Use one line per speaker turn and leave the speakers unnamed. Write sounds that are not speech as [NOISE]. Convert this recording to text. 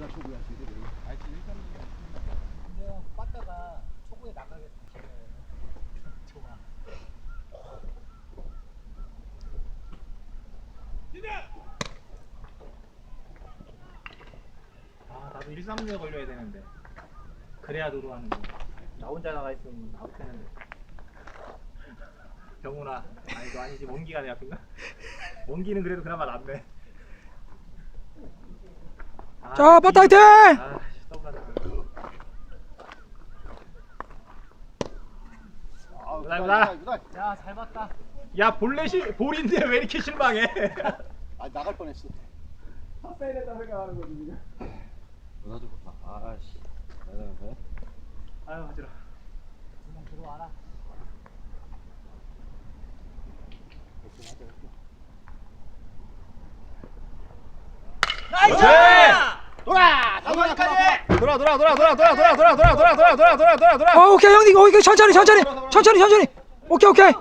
내가 초구야 지금.
근데 빠따가 초구에 나가겠다. 좋아. 아 나도 1, 3루에 걸려야 되는데 그래야 도루하는 거. 나 혼자 나가 있으면 아웃되는데. 병훈아, 아니 너 아니지 원기가 내 앞인가? [LAUGHS] 원기는 그래도 그나마 낫네. 아,
자, 빠따 화이팅!
나이다. 야, 잘 봤다.
야 볼넷이 볼인데 왜 이렇게 실망해?
아 나갈 뻔했어.
빼냈다 생각하는 거지 지금.
나도 좋다. 아씨. 네.
아유, 어지러. 그냥 들어와라.
나이스!
돌아. 돌아 돌아 돌아 돌아 돌아 돌아 돌아 돌아 돌아 돌아 돌아 돌아 돌아 돌아.
어 오케이 형님 오케이 천천히 천천히 천천히 천천히 오케이 오케이